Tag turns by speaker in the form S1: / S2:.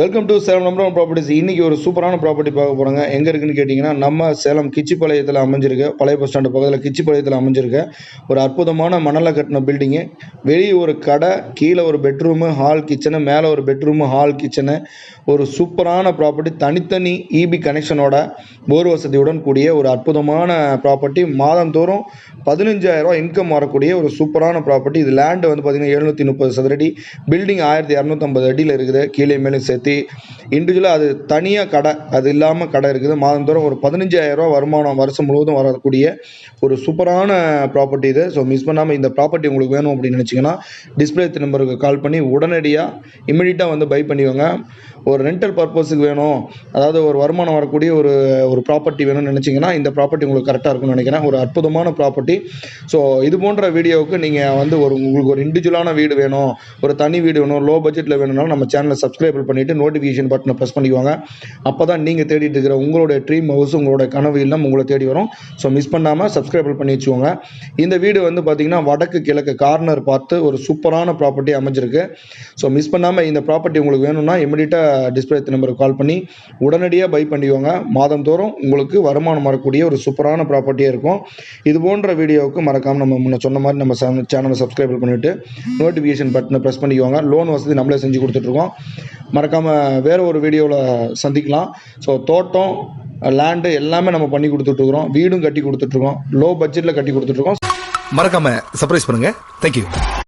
S1: Welcome to Salem number properties இன்றைக்கி ஒரு சூப்பரான ப்ராப்பர்ட்டி பார்க்க போகிறோங்க எங்கே இருக்குன்னு கேட்டிங்கன்னா நம்ம சேலம் கிச்சிப்பாளையத்தில் அமைஞ்சிருக்க. பழைய பஸ் ஸ்டாண்டு பக்கத்தில் கிச்சிப்பாளையத்தில் அமைஞ்சிருக்க. ஒரு அற்புதமான மணலில் கட்டின பில்டிங்கு வெளியே ஒரு கடை கீழே ஒரு பெட்ரூமு ஹால் கிச்சனு மேலே ஒரு பெட்ரூமு ஹால் கிச்சனு ஒரு சூப்பரான ப்ராப்பர்ட்டி தனித்தனி இபி கனெக்ஷனோட போர் வசதியுடன் கூடிய ஒரு அற்புதமான ப்ராப்பர்ட்டி மாதந்தோறும் பதினஞ்சாயிரரூவா இன்கம் வரக்கூடிய ஒரு சூப்பரான ப்ராப்பர்ட்டி இது லேண்டு வந்து பார்த்திங்கன்னா எழுநூற்றி முப்பது சதுரடி. பில்டிங் ஆயிரத்தி இரநூத்தம்பது அடியில் இருக்குது. கீழே மேலே சேர்த்து இண்டிவிஜுவலாக அது தனியாக கடை அது இல்லாமல் கடை இருக்குது. மாதந்தோறும் ஒரு பதினஞ்சாயிரரூவா வருமானம் வருஷம் முழுவதும் வரக்கூடிய ஒரு சூப்பரான ப்ராப்பர்ட்டி இது. ஸோ மிஸ் பண்ணாமல் இந்த ப்ராப்பர்ட்டி உங்களுக்கு வேணும் அப்படின்னு நினச்சிங்கன்னா டிஸ்பிளே நம்பருக்கு கால் பண்ணி உடனடியாக இமிடியட்டாக வந்து பை பண்ணிக்கோங்க. ஒரு ரெண்டல் பர்பஸுக்கு வேணும் அதாவது ஒரு வருமானம் வரக்கூடிய ஒரு ஒரு ப்ராப்பர்ட்டி வேணும்னு நினச்சிங்கன்னா இந்த ப்ராப்பர்ட்டி உங்களுக்கு கரெக்டாக இருக்கும்னு நினைக்கிறேன். ஒரு அற்புதமான ப்ராப்பர்ட்டி ஸோ இது போன்ற வீடியோவுக்கு நீங்கள் வந்து ஒரு உங்களுக்கு ஒரு இண்டிவிஜுவலான வீடு வேணும் ஒரு தனி வீடு வேணும் லோ பட்ஜெட்டில் வேணும்னாலும் நம்ம சேனலை சப்ஸ்கிரைபிள் பண்ணிவிட்டு நோட்டிஃபிகேஷன் பட்டனை ப்ரெஸ் பண்ணிக்குவாங்க. அப்போ தான் நீங்கள் தேடிட்டு இருக்கிற உங்களோட ட்ரீம் ஹவுஸ் உங்களோட கனவு இல்லம் உங்களை தேடி வரும். ஸோ மிஸ் பண்ணாமல் சப்ஸ்கிரைப் பண்ணி வச்சுக்கோங்க. இந்த வீடு வந்து பார்த்திங்கன்னா வடக்கு கிழக்கு கார்னர் பார்த்து ஒரு சூப்பரான ப்ராப்பர்ட்டி அமைஞ்சிருக்கு. ஸோ மிஸ் பண்ணாமல் இந்த ப்ராப்பர்ட்டி உங்களுக்கு வேணும்னா இமிடியட்டாக டிஸ்பிளே நம்பருக்கு கால் பண்ணி உடனடியாக பை பண்ணிக்கோங்க. மாதந்தோறும் உங்களுக்கு வருமானம் வரக்கூடிய ஒரு சூப்பரான ப்ராப்பர்ட்டியாக இருக்கும். இது போன்ற வீடியோவுக்கு மறக்காமல் நம்ம முன்ன சொன்ன மாதிரி நம்ம சேனலை சப்ஸ்கிரைப் பண்ணிவிட்டு நோட்டிஃபிகேஷன் பட்டனை ப்ரெஸ் பண்ணிக்குவாங்க லோன் வசதி நம்மளே செஞ்சு கொடுத்துட்ருக்கோம் மறக்காமல் வேறு ஒரு வீடியோவில் சந்திக்கலாம். ஸோ தோட்டம் லேண்டு எல்லாமே நம்ம பண்ணி கொடுத்துட்ருக்குறோம். வீடும் கட்டி கொடுத்துட்ருக்கோம். லோ பட்ஜெட்டில் கட்டி கொடுத்துட்ருக்கோம்.
S2: மறக்காமல் சர்ப்ரைஸ் பண்ணுங்கள் தேங்க்யூ